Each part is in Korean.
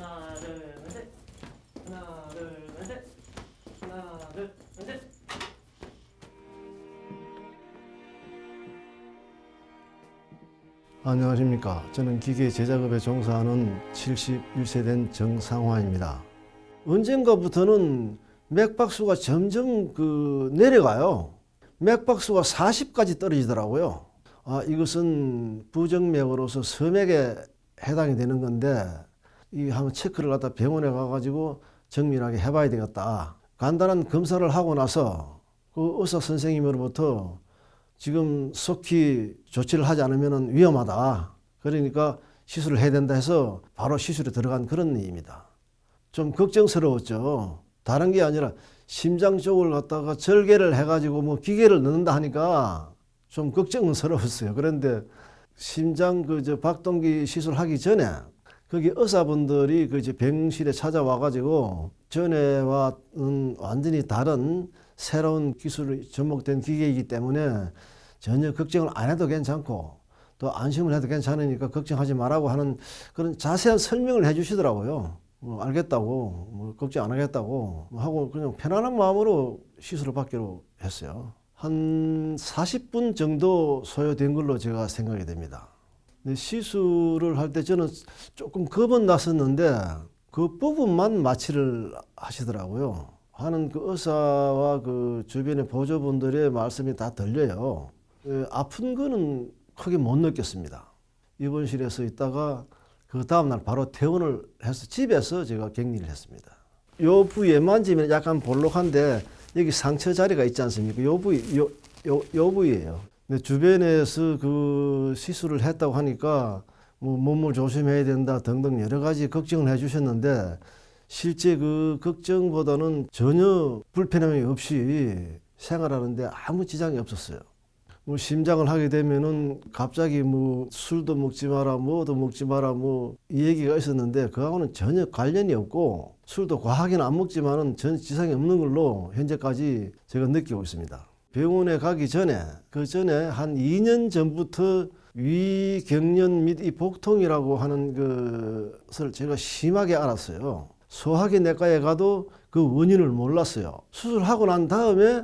하나 둘셋 하나 둘셋 하나 둘셋 안녕하십니까. 저는 기계 제작업에 종사하는 71세 된 정상화입니다. 언젠가부터는 맥박수가 점점 그 내려가요. 맥박수가 40까지 떨어지더라고요. 아, 이것은 부정맥으로서 섬맥에 해당이 되는 건데 이 한번 체크를 갖다 병원에 가가지고 정밀하게 해봐야 되겠다. 간단한 검사를 하고 나서 그 의사 선생님으로부터 지금 속히 조치를 하지 않으면 위험하다. 그러니까 시술을 해야 된다 해서 바로 시술에 들어간 그런 일입니다. 좀 걱정스러웠죠. 다른 게 아니라 심장 쪽을 갖다가 절개를 해가지고 뭐 기계를 넣는다 하니까 좀 걱정스러웠어요. 그런데 심장 그 저 박동기 시술하기 전에 거기 의사분들이 그 이제 병실에 찾아와가지고 전에와는 완전히 다른 새로운 기술이 접목된 기계이기 때문에 전혀 걱정을 안 해도 괜찮고 또 안심을 해도 괜찮으니까 걱정하지 말라고 하는 그런 자세한 설명을 해 주시더라고요. 뭐 알겠다고, 뭐 걱정 안 하겠다고 뭐 하고 그냥 편안한 마음으로 시술을 받기로 했어요. 한 40분 정도 소요된 걸로 제가 생각이 됩니다. 근데 시술을 할 때 저는 조금 겁은 났었는데 그 부분만 마취를 하시더라고요. 하는 그 의사와 그 주변의 보조분들의 말씀이 다 들려요. 에, 아픈 거는 크게 못 느꼈습니다. 입원실에서 있다가 그 다음날 바로 퇴원을 해서 집에서 제가 격리를 했습니다. 요 부위에 만지면 약간 볼록한데 여기 상처 자리가 있지 않습니까? 요 부위, 요, 요, 요 부위예요. 근데 주변에서 그 시술을 했다고 하니까 뭐 몸을 조심해야 된다 등등 여러 가지 걱정을 해 주셨는데 실제 그 걱정보다는 전혀 불편함이 없이 생활하는데 아무 지장이 없었어요. 뭐 심장을 하게 되면은 갑자기 뭐 술도 먹지 마라, 뭐도 먹지 마라, 뭐 이 얘기가 있었는데 그하고는 전혀 관련이 없고 술도 과하게는 안 먹지만은 전 지장이 없는 걸로 현재까지 제가 느끼고 있습니다. 병원에 가기 전에 그 전에 한 2년 전부터 위경련 및 이 복통이라고 하는 것을 제가 심하게 알았어요. 소화기 내과에 가도 그 원인을 몰랐어요. 수술하고 난 다음에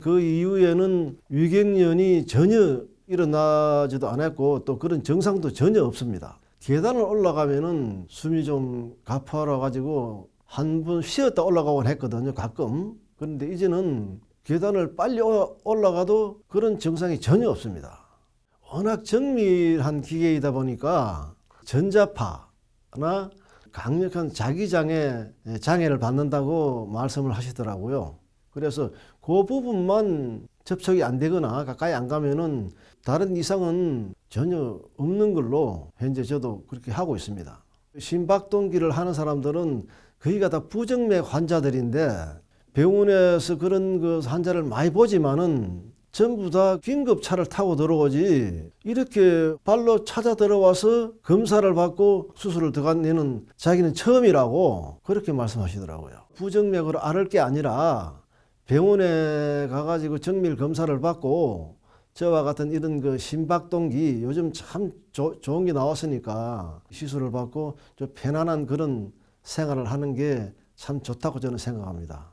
그 이후에는 위경련이 전혀 일어나지도 않았고 또 그런 증상도 전혀 없습니다. 계단을 올라가면은 숨이 좀 가파라 가지고 한 번 쉬었다 올라가곤 했거든요. 가끔. 그런데 이제는 계단을 빨리 오- 올라가도 그런 증상이 전혀 없습니다. 워낙 정밀한 기계이다 보니까 전자파나 강력한 자기장애 장애를 받는다고 말씀을 하시더라고요. 그래서 그 부분만 접촉이 안 되거나 가까이 안 가면은 다른 이상은 전혀 없는 걸로 현재 저도 그렇게 하고 있습니다. 심박동기를 하는 사람들은 거의가 다 부정맥 환자들인데 병원에서 그런 그 환자를 많이 보지만은 전부 다 긴급차를 타고 들어오지 이렇게 발로 찾아 들어와서 검사를 받고 수술을 들어간 데는 자기는 처음이라고 그렇게 말씀하시더라고요. 부정맥으로 앓을 게 아니라 병원에 가가지고 정밀 검사를 받고 저와 같은 이런 그 심박동기 요즘 참 조- 좋은 게 나왔으니까 시술을 받고 좀 편안한 그런 생활을 하는 게 참 좋다고 저는 생각합니다.